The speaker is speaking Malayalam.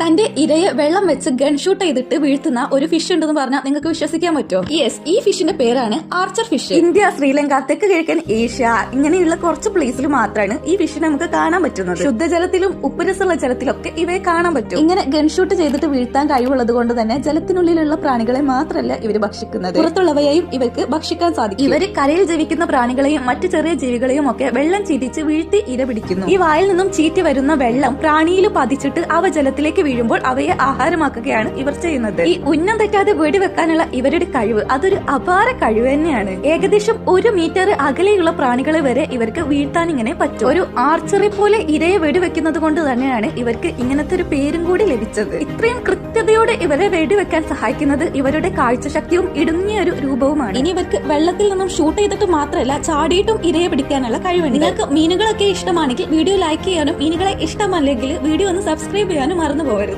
തന്റെ ഇരയെ വെള്ളം വെച്ച് ഗൺ ഷൂട്ട് ചെയ്തിട്ട് വീഴ്ത്തുന്ന ഒരു ഫിഷ് ഉണ്ടെന്ന് പറഞ്ഞാൽ നിങ്ങൾക്ക് വിശ്വസിക്കാൻ പറ്റുമോ? യെസ് ഈ ഫിഷിന്റെ പേരാണ് ആർച്ചർ ഫിഷ് ഇന്ത്യ ശ്രീലങ്ക തെക്ക് കിഴക്കൻ ഏഷ്യ ഇങ്ങനെയുള്ള കുറച്ച് പ്ലേസിൽ മാത്രമാണ് ഈ ഫിഷിനെ നമുക്ക് കാണാൻ പറ്റുന്നത്. ശുദ്ധജലത്തിലും ഉപ്പുരസമുള്ള ജലത്തിലൊക്കെ ഇവയെ കാണാൻ പറ്റും. ഇങ്ങനെ ഗൺ ഷൂട്ട് ചെയ്തിട്ട് വീഴ്ത്താൻ കഴിവുള്ളത് കൊണ്ട് തന്നെ ജലത്തിനുള്ളിലുള്ള പ്രാണികളെ മാത്രമല്ല ഇവർ ഭക്ഷിക്കുന്നത്. പുറത്തുള്ളവയെയും ഇവർക്ക് ഭക്ഷിക്കാൻ സാധിക്കും. ഇവർ കരയിൽ ജീവിക്കുന്ന പ്രാണികളെയും മറ്റു ചെറിയ ജീവികളെയും ഒക്കെ വെള്ളം ചീറ്റിച്ച് വീഴ്ത്തി ഇര പിടിക്കുന്നു. ഈ വായിൽ നിന്നും ചീറ്റി വരുന്ന വെള്ളം പ്രാണിയിൽ പതിച്ചിട്ട് അവ ജലത്തിലേക്ക് വീഴുമ്പോൾ അവയെ ആഹാരമാക്കുകയാണ് ഇവർ ചെയ്യുന്നത്. ഈ ഉന്നം തെറ്റാതെ വെടിവെക്കാനുള്ള ഇവരുടെ കഴിവ് അതൊരു അപാര കഴിവ് തന്നെയാണ്. ഏകദേശം ഒരു മീറ്റർ അകലെയുള്ള പ്രാണികളെ വരെ ഇവർക്ക് വീഴ്ത്താൻ ഇങ്ങനെ പറ്റും. ഒരു ആർച്ചറി പോലെ ഇരയെ വെടിവെക്കുന്നത് കൊണ്ട് തന്നെയാണ് ഇവർക്ക് ഇങ്ങനത്തെ ഒരു പേരും കൂടി ലഭിച്ചത്. ഇത്രയും കൃത്യതയോടെ ഇവരെ വെടിവെക്കാൻ സഹായിക്കുന്നത് ഇവരുടെ കാഴ്ചശക്തിയും ഇടുങ്ങിയ ഒരു രൂപവുമാണ്. ഇനി ഇവർക്ക് വെള്ളത്തിൽ നിന്നും ഷൂട്ട് ചെയ്തിട്ട് മാത്രമല്ല ചാടിയിട്ടും ഇരയെ പിടിക്കാനുള്ള കഴിവുണ്ട്. നിങ്ങൾക്ക് മീനുകളൊക്കെ ഇഷ്ടമാണെങ്കിൽ വീഡിയോ ലൈക്ക് ചെയ്യാനും മീനുകളെ ഇഷ്ടമല്ലെങ്കിൽ വീഡിയോ ഒന്ന് സബ്സ്ക്രൈബ് ചെയ്യാനും മറന്നു പോകരുത്